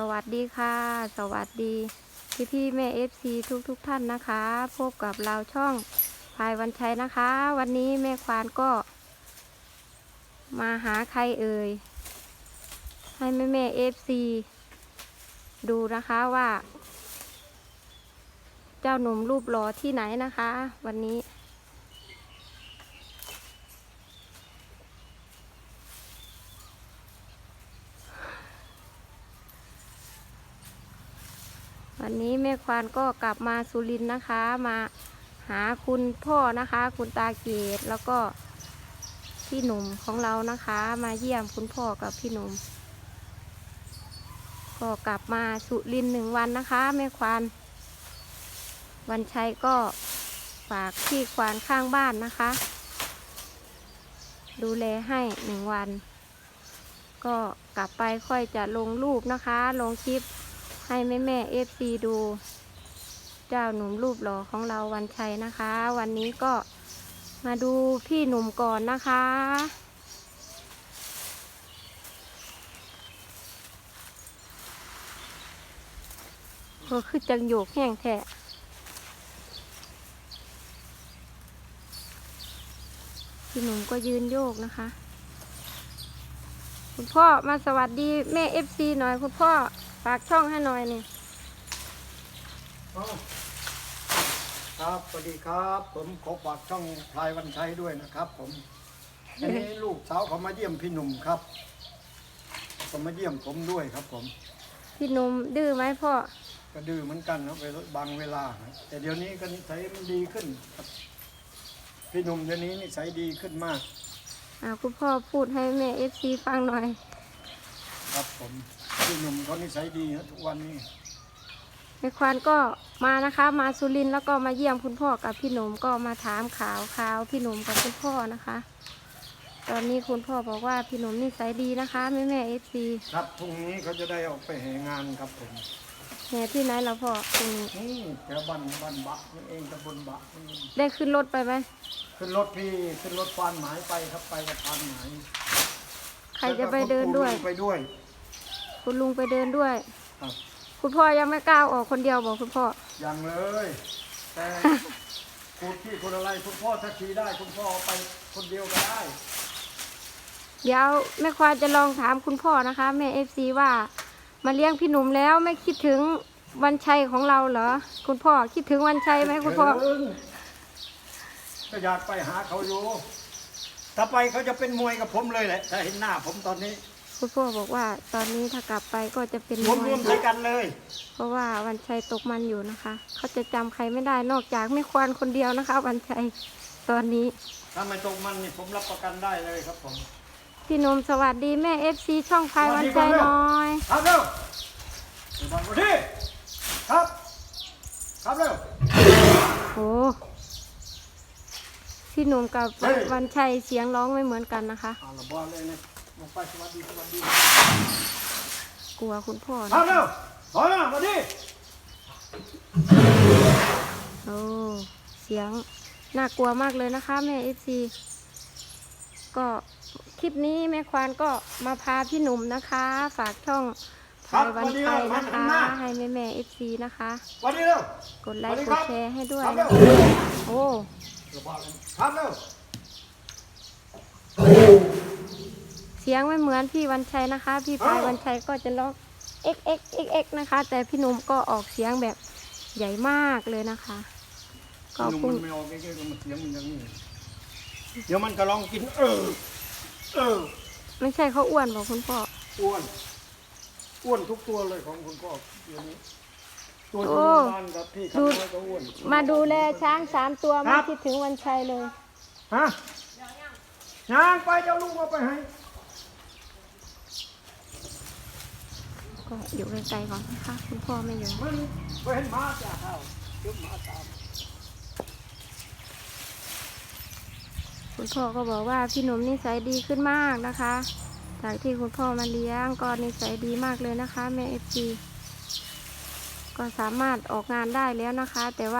สวัสดีค่ะ สวัสดีพี่พี่แม่เอฟซีทุกทุกท่านนะคะ พบกับเราช่องพายวันชัยนะคะ วันนี้แม่ควานก็ มาหาใครเอ่ย ให้แม่แม่เอฟซีดูนะคะว่า เจ้าหนุ่มรูปหล่อที่ไหนนะคะ วันนี้ วันนี้แม่ควานก็กลับมาสุรินนะคะ มาหาคุณพ่อนะคะ คุณตาเกตแล้วก็พี่หนุ่มของเรานะคะ มาเยี่ยมคุณพ่อกับพี่หนุ่มก็กลับมาสุรินหนึ่งวันนะคะแม่ควานวันชัยก็ฝากพี่ควานข้างบ้านนะคะ ดูแลให้หนึ่งวัน ก็กลับไปค่อยจะลงรูปนะคะ ลงคลิป ให้แม่แม่เอฟซีดู เจ้าหนุ่มรูปหล่อของเราวันชัยนะคะ วันนี้ก็มาดูพี่หนุ่มก่อนนะคะก็คือจังโยกแห้งแท้พี่หนุ่มก็ยืนโยกนะคะ คุณพ่อมาสวัสดีแม่เอฟซีหน่อยคุณพ่อ ฝากช่องให้หน่อยนี่อ้าวครับสวัสดีครับ ผมขอฝากช่องพลายวันชัยด้วยนะครับ ผมอันนี้ลูกสาวเขามาเยี่ยมพี่หนุ่มครับเขามาเยี่ยมผมด้วยครับ ผมพี่หนุ่มดื้อไหมพ่อ ก็ดื้อเหมือนกันนะเวลาบางเวลานะแต่เดี๋ยวนี้ก็นิสัยมันดีขึ้นครับพี่หนุ่มเดี๋ยวนี้นิสัยดีขึ้นมากอ่าคุณพ่อพูดให้แม่เอฟซีฟังหน่อย ครับผม พี่หนุ่มเขานิสัยดีนะทุกวันนี้ แม่ควานก็มานะคะ มาสุรินทร์แล้วก็มาเยี่ยมคุณพ่อกับพี่หนุ่มก็มาถามข่าวข่าวพี่หนุ่มกับคุณพ่อนะคะ ตอนนี้คุณพ่อบอกว่าพี่หนุ่มนิสัยดีนะคะแม่แม่เอฟซีครับพรุ่งนี้เขาจะได้ออกไปแห่งานครับผมแห่ที่ไหนเราพ่อตรงนี้นี่แถวบ้านบ้านบะนี่เองตำบลบะนี่ได้ขึ้นรถไปไหมขึ้นรถพี่ขึ้นรถฟานหมายไปครับไปกับฟานหมายใครจะไปเดินด้วย แล้วก็คุณปู่ไปด้วย คุณลุงไปเดินด้วย ครับ คุณพ่อยังไม่กล้าออกคนเดียวบอกคุณพ่อ ยังเลย แต่คุณพี่คุณอะไรคุณพ่อถ้าขี่ได้ คุณพ่อเอาไปคนเดียวก็ได้ เดี๋ยวแม่ควานจะลองถามคุณพ่อนะคะแม่เอฟซีว่ามาเลี้ยงพี่หนุ่มแล้วไม่คิดถึงวันชัยของเราเหรอ คุณพ่อคิดถึงวันชัยไหมคุณพ่อ ถึงก็อยากไปหาเขาอยู่ ถ้าไปเขาจะเป็นมวยกับผมเลยแหละ ถ้าเห็นหน้าผมตอนนี้ คุณพ่อบอกว่าตอนนี้ถ้ากลับไปก็จะเป็นรมวมวรยวมใส่กันเลย เพราะว่าวันชัยตกมันอยู่นะคะ เขาจะจำใครไม่ได้นอกจากแม่ควานคนเดียวนะคะ วันชัยตอนนี้ ถ้าไม่ตรงมันนี่ผมรับประกันได้เลยครับผมพี่หนุ่มสวัสดีแม่เอฟซีช่องพายวันชัยน้อย ครับเร็วเดี๋ยวบังมาที่ครับ ครับเร็ว โอ้พี่หนุ่มกับเฮ้ย วันชัยเสียงร้องไม่เหมือนกันนะคะ เอาละบอลเลยนะ ลงไปสวัสดีสวัสดีกลัวคุณพ่อครันะบเร็วถอยมาสวัสดีโอ้เสียงน่ากลัวมากเลยนะคะแม่เอฟซีก็คลิปนี้แม่ควานก็มาพาพี่หนุ่มนะคะ ฝากช่องพายวันชัยนะคะ ให้แม่แม่เอฟซีนะคะ สวัสดีเร็วกดไลค์สวัสดีกครัดบแชร์ให้ด้วยครับเร็นะวโอ้ ครับเร็ว สียงไม่เหมือนพี่วันชัยนะคะ พี่พายวันชัยก็จะร้อง x x x x นะคะ แต่พี่หนุ่มก็ออกเสียงแบบใหญ่มากเลยนะคะ ก็หนุ่มเพุ่มังนไม่ออกใกล้ๆมันเสียงมันอย่างนี้เดี๋ยวมันก็ลองกิน เออ เออ ไม่ใช่เขาอ้วนบอกคุณพ่อ อ้วน อ้วนทุกตัวเลยของคุณพ่อเดี๋ยวนี้ ตัวที่โอ้ โรงพยาบาลกับพี่ดูคำน้อยก็อ้วน มาดูแลช้างสามตัวครัไม่บคิดถึงวันชัยเลย ฮะย่างไปเจ้าลูกเอาไปให้ ก็อยู่ไกลๆก่อนนะคะคุณพ่อไม่อยู่คุณพ่อก็บอกว่าพี่หนุ่มนิสัยดีขึ้นมากนะคะ จากที่คุณพ่อมาเลี้ยงก็นิสัยดีมากเลยนะคะแม่เอฟซีก็สามารถออกงานได้แล้วนะคะ แต่ว่า